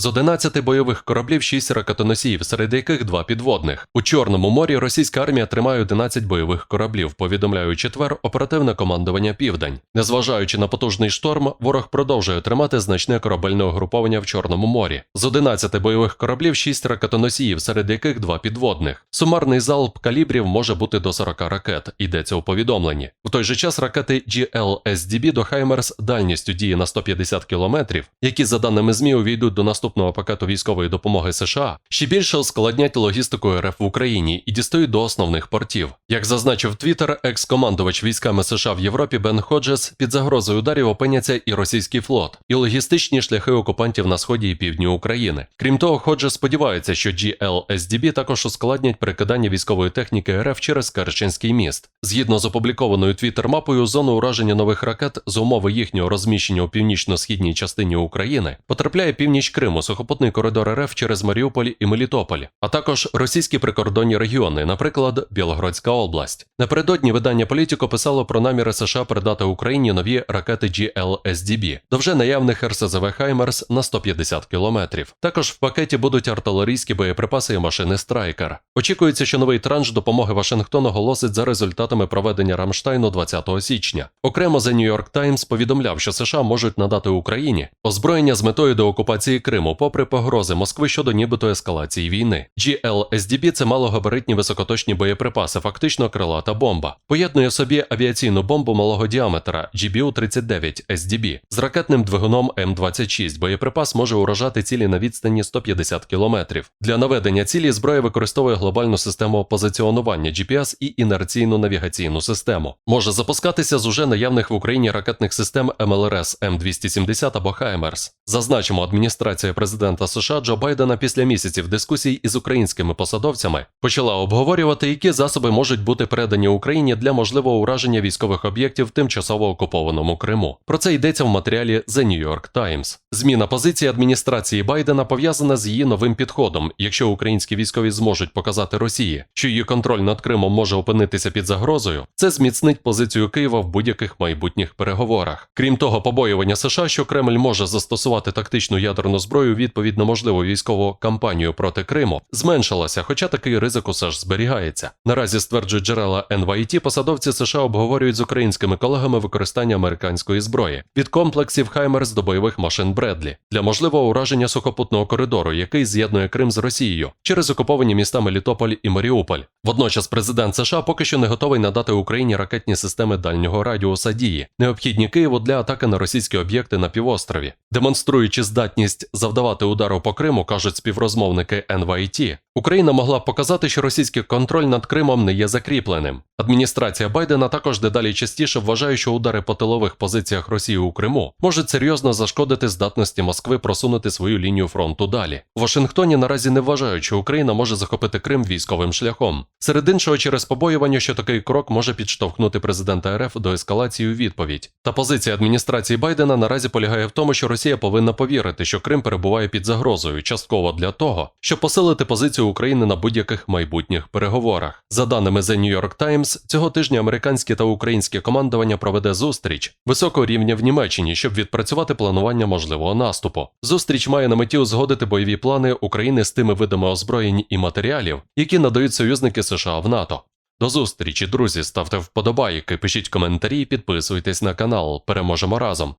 З 11 бойових кораблів 6 ракетоносіїв, серед яких 2 підводних. У Чорному морі російська армія тримає 11 бойових кораблів, повідомляє четвер оперативне командування Південь. Незважаючи на потужний шторм, ворог продовжує тримати значне корабельне угруповання в Чорному морі. З 11 бойових кораблів 6 ракетоносіїв, серед яких 2 підводних. Сумарний залп калібрів може бути до 40 ракет, йдеться у повідомленні. В той же час ракети GLSDB до Хаймерс дальністю дії на 150 кілометрів, які за даними ЗМІ увійдуть до наступного пакету військової допомоги США, ще більше ускладнять логістику РФ в Україні і дістають до основних портів. Як зазначив Твіттер, екс-командувач військами США в Європі Бен Ходжес, під загрозою ударів опиняться і російський флот, і логістичні шляхи окупантів на сході і півдні України. Крім того, Ходжес сподівається, що GLSDB також ускладнять перекидання військової техніки РФ через Керченський міст. Згідно з опублікованою Твіттер-мапою, зону ураження нових ракет з умови їхнього розміщення у північно-східній частині України потрапляє північ Криму, сухопутний коридор РФ через Маріуполь і Мелітополь, а також російські прикордонні регіони, наприклад, Білогородська область. Напередодні видання Політіко писало про наміри США передати Україні нові ракети GLSDB до вже наявних РСЗВ Хаймерс на 150 кілометрів. Також в пакеті будуть артилерійські боєприпаси і машини Страйкер. Очікується, що новий транш допомоги Вашингтон оголосить за результатами проведення Рамштайну 20 січня. Окремо The New York Times повідомляв, що США можуть надати Україні озброєння з метою деокупації Криму, попри погрози Москви щодо нібито ескалації війни. GLSDB – це малогабаритні високоточні боєприпаси, фактично крилата бомба. Поєднує собі авіаційну бомбу малого діаметра GBU-39 SDB з ракетним двигуном М26. Боєприпас може уражати цілі на відстані 150 кілометрів. Для наведення цілі зброя використовує глобальну систему позиціонування GPS і інерційну навігаційну систему. Може запускатися з уже наявних в Україні ракетних систем МЛРС М270 або Хаймерс. Зазначимо, адміністрація президента США Джо Байдена після місяців дискусій із українськими посадовцями почала обговорювати, які засоби можуть бути передані Україні для можливого ураження військових об'єктів в тимчасово окупованому Криму. Про це йдеться в матеріалі The New York Times. Зміна позиції адміністрації Байдена пов'язана з її новим підходом. Якщо українські військові зможуть показати Росії, що її контроль над Кримом може опинитися під загрозою, це зміцнить позицію Києва в будь-яких майбутніх переговорах. Крім того, побоювання США, що Кремль може застосувати тактичну ядерну зброю у відповідь на можливу військову кампанію проти Криму, зменшилося, хоча такий ризик усе ж зберігається. Наразі стверджують джерела NYT, посадовці США обговорюють з українськими колегами використання американської зброї від комплексів Хаймерс до бойових машин Бредлі для можливого ураження сухопутного коридору, який з'єднує Крим з Росією через окуповані міста Мелітополь і Маріуполь. Водночас президент США поки що не готовий надати Україні ракетні системи дальнього радіуса дії, необхідні Києву для атаки на російські об'єкти на півострові, демонструючи здатність завдавати удару по Криму, кажуть співрозмовники NYT, Україна могла б показати, що російський контроль над Кримом не є закріпленим. Адміністрація Байдена також дедалі частіше вважає, що удари по тилових позиціях Росії у Криму можуть серйозно зашкодити здатності Москви просунути свою лінію фронту далі. У Вашингтоні наразі не вважають, що Україна може захопити Крим військовим шляхом. Серед іншого, через побоювання, що такий крок може підштовхнути президента РФ до ескалації у відповідь. Та позиція адміністрації Байдена наразі полягає в тому, що Росія повинна повірити, що Крим перебуває під загрозою, частково для того, щоб посилити позицію України на будь-яких майбутніх переговорах. За даними The New York Times, цього тижня американське та українське командування проведе зустріч високого рівня в Німеччині, щоб відпрацювати планування можливого наступу. Зустріч має на меті узгодити бойові плани України з тими видами озброєнь і матеріалів, які надають союзники США в НАТО. До зустрічі, друзі, ставте вподобайки, пишіть коментарі, підписуйтесь на канал. Переможемо разом.